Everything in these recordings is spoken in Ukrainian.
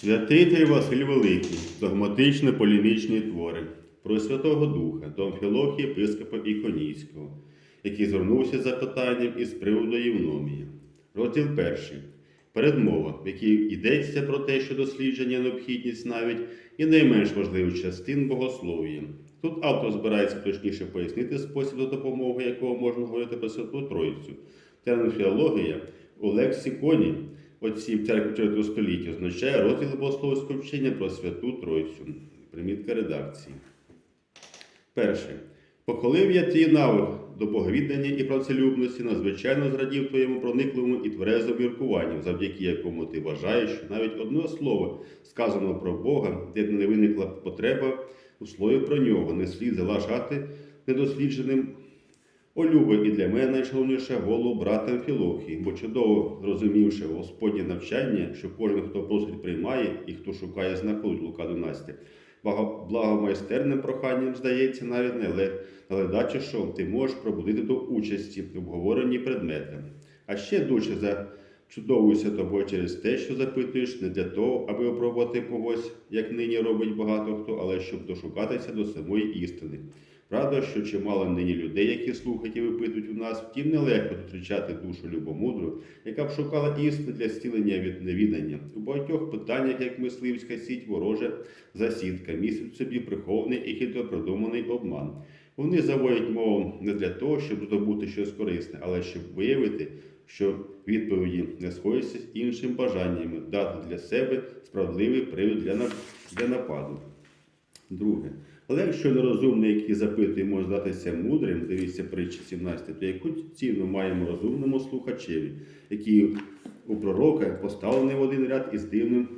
Святитель Василь Великий, догматично полінічні твори про Святого Духа до Амфілохії єпископа Іконійського, який звернувся з запитанням із приводу Євномії. Розділ перший. Передмова, в якій йдеться про те, що дослідження необхідність навіть і найменш важливих частин богослов'я. Тут автор збирається точніше пояснити спосіб, за допомогою якого можна говорити про Святу Тройцю. Термін філологія у лексиконі отців церкви 4 століття означає розділ богословського вчення про Святу Тройцю. Примітка редакції. Перше. Похвалив я твій навик до боговіддання і працелюбності, надзвичайно зрадів твоєму проникливому і тверезому міркуванню, завдяки якому ти вважаєш, що навіть одне слово, сказаного про Бога, де не виникла потреба у слові про нього, не слід залишати недослідженим. О, і для мене найшановніше голову брата Амфілохії, бо чудово зрозумівши Господнє навчання, що кожен, хто просить, приймає і хто шукає знаходить Лука 12, благо- благомайстерним проханням здається навіть не ле- ледаче, що ти можеш пробудити до участі в обговоренні предмета. А ще дужче зачудовуюся тобою через те, що запитуєш не для того, аби опробувати когось, як нині робить багато хто, але щоб дошукатися до самої істини. Правда, що чимало нині людей, які слухають і випитують у нас, втім нелегко зустрічати душу любомудру, яка б шукала істини для зцілення від невідання. У багатьох питаннях, як мисливська сіть, ворожа засідка, містить собі прихований і хитро придуманий обман. Вони заводять мову не для того, щоб здобути щось корисне, але щоб виявити, що відповіді не сходяться з іншими бажаннями, дати для себе справедливий привід для нападу. Друге. Але якщо нерозумний, який запитує, може здатися мудрим, дивіться притчі 17, то яку ціну маємо розумному слухачеві, який у пророка поставлений в один ряд із дивним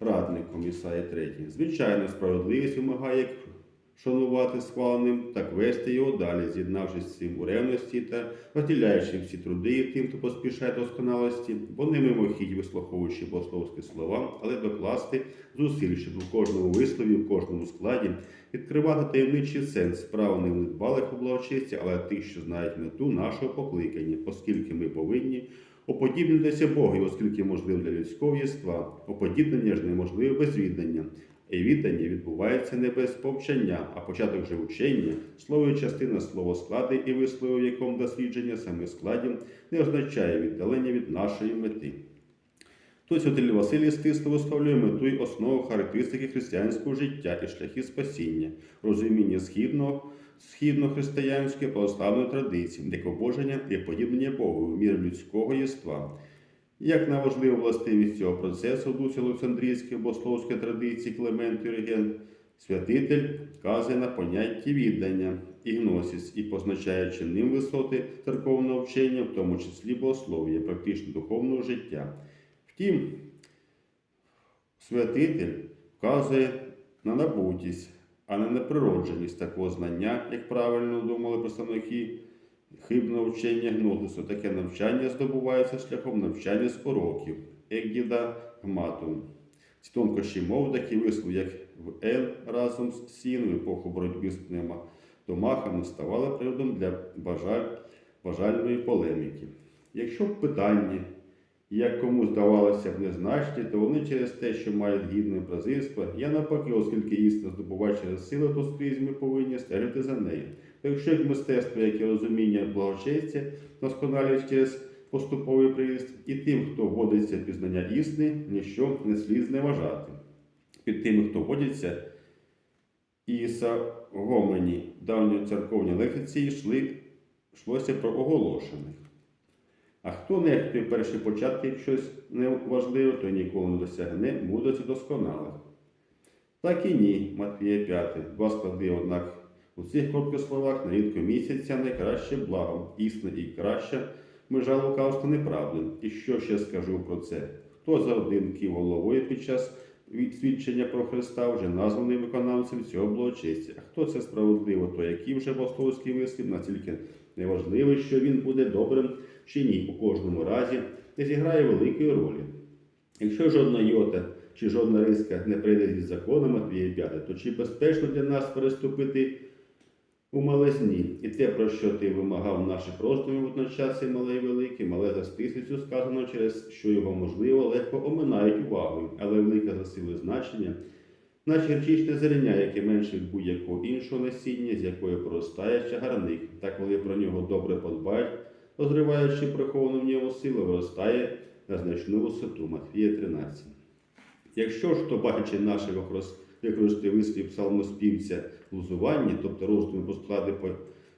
радником Ісаї 3. Звичайно, справедливість вимагає шанувати схваленим, так вести його далі, з'єднавшись з цим у ревності та розділяючи всі труди тим, хто поспішає до досконалості, не мимохідь вислуховуючи богословські слова, але докласти зусиль, щоб у кожному вислові, у кожному складі відкривати таємничий сенс справ не в недбалих у благочесті, але тих, що знають мету нашого покликання, оскільки ми повинні уподібнитися Богу, оскільки можливо для людського єства, уподібнення ж неможливе без віддання. І віддання відбувається не без повчання, а початок же учення, слово частина словосклади і вислови, в якому дослідження саме складів не означає віддалення від нашої мети. Тут святитель Василій стисло висловлює мету й основу характеристики християнського життя і шляхи спасіння, розуміння східного, східно-християнської православної традиції, де побоження і подібнення Богу в мір людського єства. Як на важливу властивість цього процесу дусі Олександрійської богословської традиції Климент Юрген, святитель вказує на поняття віддання і гносіс і позначаючи ним висоти церковного вчення, в тому числі богослов'я, практично духовного життя. Втім, святитель вказує на набутість, а не на природженість такого знання, як правильно думали представники хибного вчення гносису. Таке навчання здобувається шляхом навчання з уроків, егіда гматум. Ці тонкощі мови, такі вислови, як в Ел разом з Сін в епоху боротьби з пневматомахами, ставали приводом для бажаль, бажальної полеміки. Якщо в питанні як комусь здавалося б незначні, то вони через те, що мають гідне бразильство, я навпаки, оскільки істина здобуває через силу, то скрізь ми повинні стежити за нею. Якщо як мистецтво, як і розуміння благочестя, досконалюють через поступовий приїзд, і тим, хто вводиться в пізнання істини, ніщо не слід зневажати. Під тими, хто водиться, Іса Гомені, давні церковні лекції йшли, йшлося про оголошених. А хто нехтує перші початки, щось неважливе, то ніколи не досягне мудрості досконалих. Так і ні, Матвія 5. Два склади, однак у цих коротких словах нарідко місяця найкраще благо, істина і краща межа лукавства неправди. І що ще скажу про це? Хто за один кив головою під час свідчення про Христа вже названий виконавцем цього благочестя? А хто це справедливо, то який вже богословський вислів настільки неважливий, що він буде добрим чи ні, у кожному разі не зіграє великої ролі. Якщо жодна йота чи жодна риска не прийде зі законом Матвія 5, то чи безпечно для нас переступити у малезні, і те, про що ти вимагав наших роздумів водночас і мале і велике, мале за стисницю сказано, через що його можливо легко оминають увагою, але велике за сили значення, наче гірчичне зеленя, яке менше будь-якого іншого насіння, з якої проростає чагарник, та коли про нього добре подбають, розриваючи приховану в ньому силу, виростає на значну висоту. Матфія 13. Якщо ж хто, бачачи наше використання, використати вислів псалмоспівця лузування, тобто роздуми по склади по-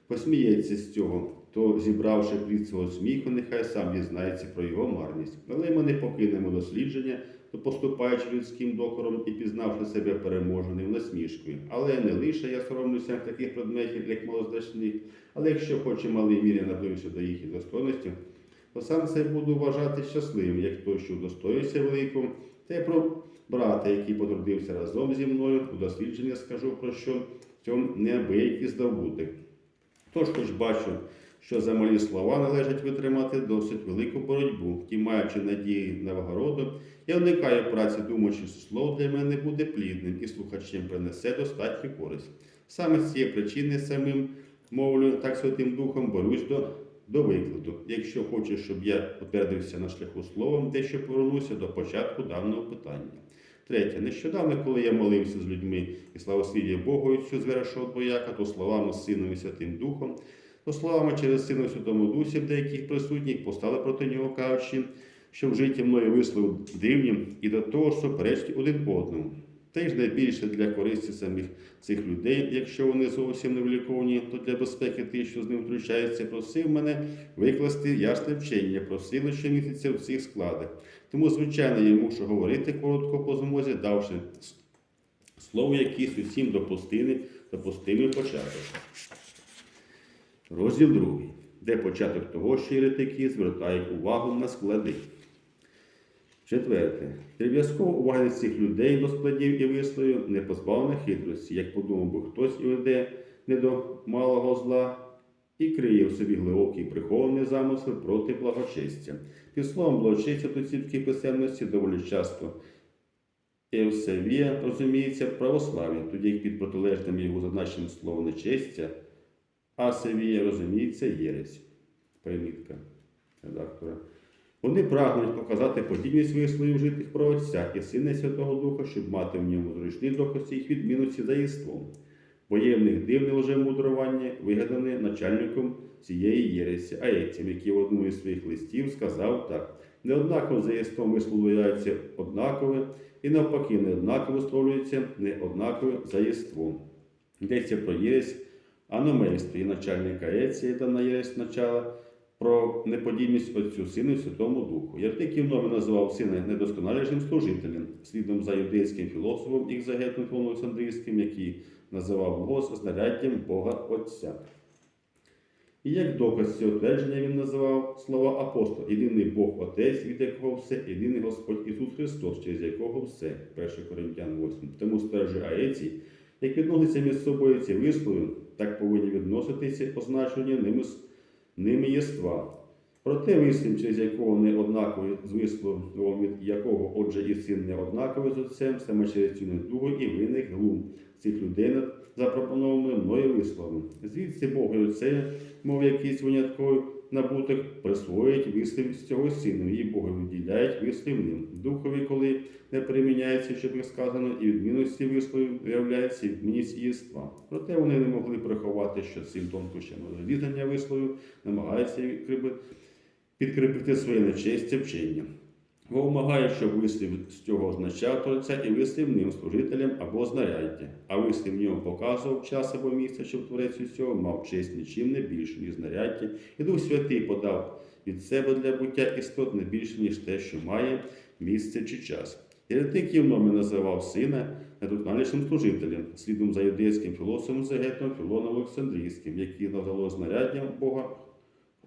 посміється з цього, то зібравши плід свого сміху, нехай сам дізнається про його марність. Але ми не покинемо дослідження, то поступаючи людським докором і пізнавши себе переможеним насмішкою. Але не лише я соромлюся таких предметів, як малозначних, але якщо хоч і малій мірі наближуся до їхніх достойності, то сам себе буду вважати щасливим, як той, що удостоївся великого, та й про брата, який потрудився разом зі мною, у дослідження скажу про що в цьому неабиякий здобуток. Тож, хоч бачу, що за малі слова належить витримати досить велику боротьбу, і маючи надії на вгороду, я уникаю праці, думаючи, що слово для мене буде плідним і слухачем принесе достатню користь. Саме з цієї причини самим мовлю, так святим духом борюсь до, до викладу. Якщо хочеш, щоб я утвердився на шляху словом, дещо повернуся до початку даного питання. Третє, нещодавно, коли я молився з людьми і славослів'я Богу, що звершого бояка, то словами Сином і Святим Духом, то словами через Сина Святому Дусі, деяких присутніх постали проти нього, кажучи, що в житті мною вислов дивні і до того ж суперечні один одному. Та й ж найбільше для користі самих цих людей, якщо вони зовсім не вліковані, то для безпеки тих, що з ним втручаються, просив мене викласти ясне вчення про сили щомісяця в цих складах. Тому, звичайно, я мушу говорити коротко по змозі, давши слово якийсь усім допустимий, допустимий початок. Розділ другий, де початок того, що еретики звертають увагу на склади. Четверте. Обов'язково уваги цих людей до складів і висловів не позбавлена хитрості, як подумав би хтось і веде не до малого зла, і криє в собі глибокий прихований замисел проти благочестя. Під словом благочестя до цітки писемності доволі часто Евсевія розуміється православ'я, тоді як під протилежним його зазначеним словом нечестя, Асевія розуміється єресь. Примітка редактора. Вони прагнуть показати подібність висловів житих про Отця і Сина Святого Духа, щоб мати в ньому зручний доказ їх відмінності за єством. Бо є в них дивне лжемудрування, вигадане начальником цієї єресі, Аєцем, який в одному із своїх листів сказав так: неоднаково за єством висловлюється однакове, і навпаки, неоднаково висловлюється неоднакове за єством. Йдеться про єресь аномейство і начальника Аєція, дана єресь начала, про неподібність Отцю Сину і Святому Духу. Єртиків новий називав сина недосконалішим служителем, слідом за юдейським філософом і екзегетом Філоном Олександрійським, який називав Бога знаряддям Бога Отця. І як доказ цього твердження він називав слова апостола єдиний Бог Отець, від якого все, єдиний Господь Ісус Христос, через якого все. 1 Коринтян 8. Тому стверджує Аецій, як відносяться між собою ці вислови, так повинні відноситися означення ними, ними єства. Проте вислів, через якого не однаковий з висловом, від якого, отже, і син не однаковий з отцем, саме через цю недугу і виник глум цих людей над запропонованими мною висловом. Звідси Бог і Отце, мов якийсь винятковий набуток, присвоюють вислів з цього сину, і Бога виділяють вислів ним. Духові, коли не приміняється, не сказано, і відмінності висловів виявляється відмінність єства. Проте вони не могли приховати, що цим тонкощем розрізання висловів намагаються підкріпити своє нечестя вчення. Бо вимагає, щоб вислів з цього означав творця і вислів ним служителям або знаряддя, а вислів в ньому показував час або місце, щоб творець усього мав честь нічим не більше, ніж знаряддя, і Дух Святий подав від себе для буття істот не більше, ніж те, що має місце чи час. Єретик Євномі називав сина недоконалішим служителем, слідом за юдейським філософом Зегетом Філоном Олександрійським, який назвало знаряддям Бога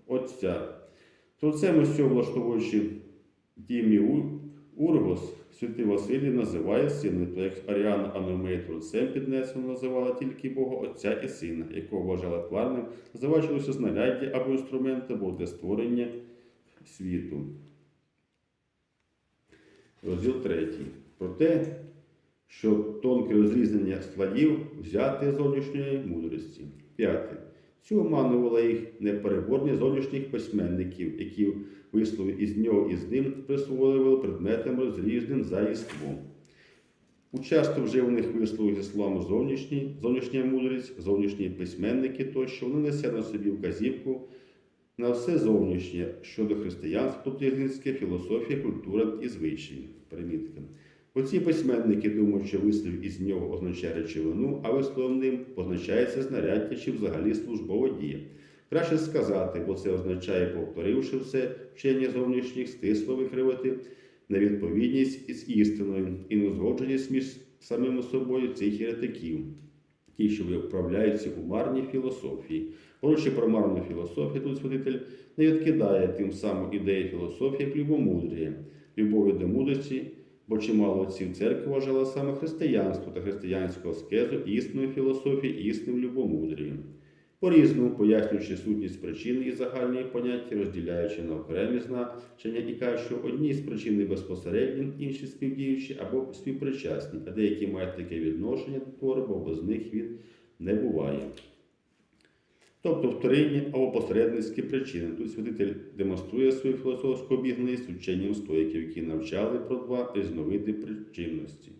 Отця. То це ми цього влаштовуючи Дімі У- святий Василій називає сина, то як Аріана Аномей Творцем піднесено називала тільки Бога Отця і Сина, якого вважала тварним, лише знаряддя або інструменти, або для створення світу. Розділ третій. Про те, що тонке розрізнення складів взяти з зовнішньої мудрості. П'яте. Цю оманувала їх непереборні зовнішніх письменників, які вислови із нього і з ним присвоювали предметам розрізним за єством. У часто вживаних висловах зі словами зовнішній, зовнішня мудрість, зовнішні письменники тощо вони несе на собі вказівку на все зовнішнє щодо християнства, тобто язичницьке, філософія, культура і звичаї. Примітка. Оці письменники думають, що вислів із нього означає речовину, а висловом ним позначається знаряддя чи взагалі службова дія. Краще сказати, бо це означає, повторивши все вчення зовнішніх, стисло викривати невідповідність із істиною і неузгодженість між самими собою цих єретиків, ті, що вправляються у марній філософії. Говорячи про марну філософію, тут святитель не відкидає тим самим ідеї філософії як любомудрія, любові до мудрості, бо чимало отців церкви вважала саме християнство та християнську аскезу існою філософії, існим любомудрієм. По-різному пояснюючи сутність причини і загальні поняття, розділяючи на окремі значення і кажуть, що одні з причин безпосередні, інші співдіючі або співпричасні, а деякі мають таке відношення до твору, бо без них він не буває. Тобто вторинні або посередницькі причини. Тут святитель демонструє свою філософську обігність ученням стоїків, які навчали про два різновиди причинності.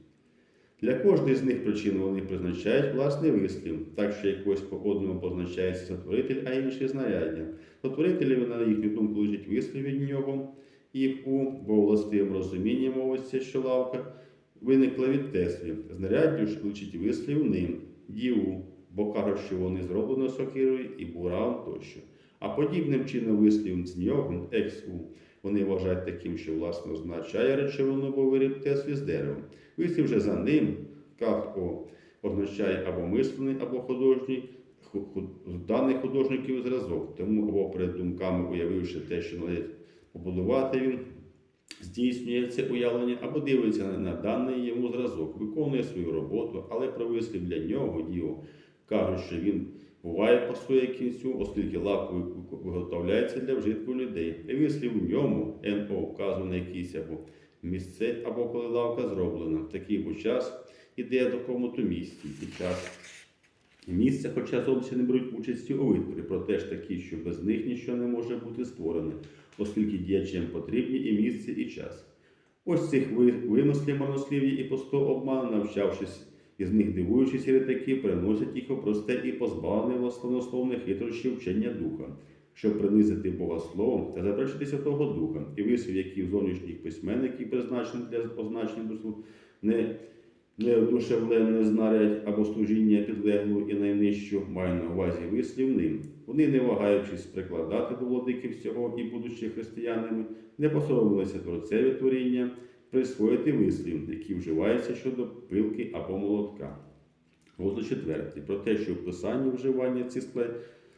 Для кожної з них причин вони призначають власний вислів, так що якось по одному позначається сотворитель, а інший знаряддя. Сотворителеві, на їхню думку, лежить вислів від нього, їх у, бо властивим розумінні мовиться, що лавка виникла від Теслі. Знаряддю ж личить вислів ним, діву, бо кажуть, що вони зроблено сокирою і буран тощо. А подібним чином вислів з нього, ексу, вони вважають таким, що власне означає речовину, бо виріб Теслі з деревом. Вислів же за ним, как о, означає або мислений, або художній, ху- ху- даний художників зразок. Тому або перед думками уявивши те, що належить побудувати він, здійснює це уявлення, або дивиться на, даний йому зразок, виконує свою роботу, але про вислів для нього діо кажуть, що він буває по своє кінцю, оскільки лак ви- ви- виготовляється для вжитку людей. І вислів в ньому НО вказано на якийсь або місце, або коли лавка зроблена. Такий бо час іде до кому-то місці. І час місце, хоча зовсім не беруть участі у витворі, проте ж такі, що без них нічого не може бути створене, оскільки діячем потрібні і місце, і час. Ось цих вимислів марнослів'я і пусто обману, навчавшись із них дивуючись єретики, переносять їх у просте і позбавлене власнословних хитрощів вчення духа, щоб принизити Бога Словом та заперечити Святого Духа, і вислів, які в зовнішніх письменників призначені для означення душу, не неодушевлене знарядь або служіння підлеглу і найнижчу, має на увазі вислів ним. Вони, не вагаючись прикладати до владики всього і, будучи християнами, не посоромилися творцеві творіння, присвоїти вислів, які вживаються щодо пилки або молотка. Глузо четвертий. Про те, що в писанні вживання ці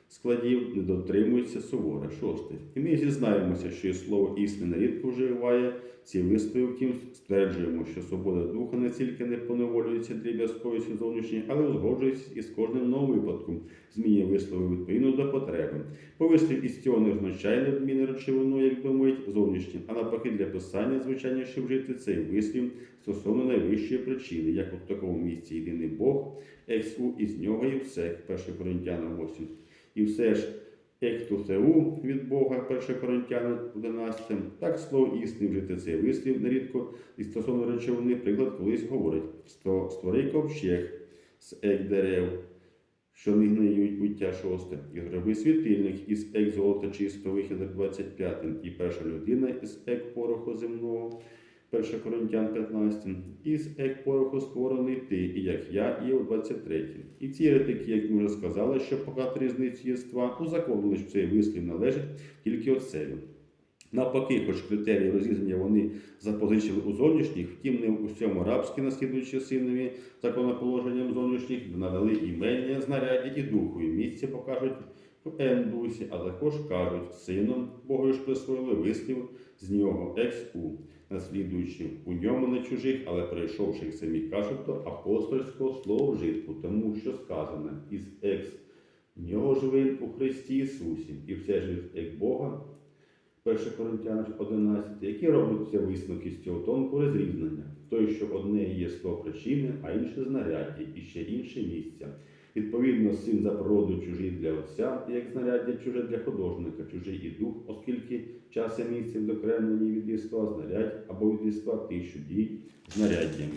складів не дотримується суворе. Шосте. І ми зізнаємося, що і слово істина рідко вживає ці вислови, стверджуємо, що свобода духа не тільки не поневолюється дріб'язковістю зовнішньої, але узгоджується із кожним новим випадком, змінює вислови відповідно до потреби. Бо вислів із цього не означає надмінне речовину, як думають, зовнішнім, а навпаки для писання, звичайно, щоб вжити цей вислів стосовно найвищої причини, як у такому місці єдиний Бог, ексу із нього і все, 1 Коринтянам 8. І все ж ектусеу від Бога, 1 Коринтянам 11, так слово істини вжити цей вислів нерідко і стосовно речовини, приклад колись говорить, «Сто- створи ковчег з ек дерев, що не гниють буття шосте, і зроби світильник із ек золота чистого вихід 25, і перша людина із ек пороху земного, 1 Коринтян 15, із ек пороху створений ти, і як я, і у 23. І ці еретики, як ми вже сказали, що показати різницю єства, узаконили, що цей вислів належить тільки отцеві. Навпаки, хоч критерії розрізнення вони запозичили у зовнішніх, втім не у всьому рабські, наслідуючи синові законоположенням зовнішніх, надали імення, знаряддя і духу, і місце покажуть в Ендусі, а також кажуть сином Богою ж присвоїли вислів з нього екс-у, наслідуючи у ньому не чужих, але перейшовши, як самі кажуть, до апостольського слова вжитку, тому що сказано із екс. Нього ж у Христі Ісусі, і все ж як Бога, 1 Коринтян 11, які робляться висновки з цього тонкого розрізнення, той, що одне є сто причини, а інше знаряддя, і ще інше місця. Відповідно, син за природу чужий для отця, як знаряддя чуже для художника, чужий і дух, оскільки час і місце відокремлені від єства знарядь або від єства тисячу дій знаряддями.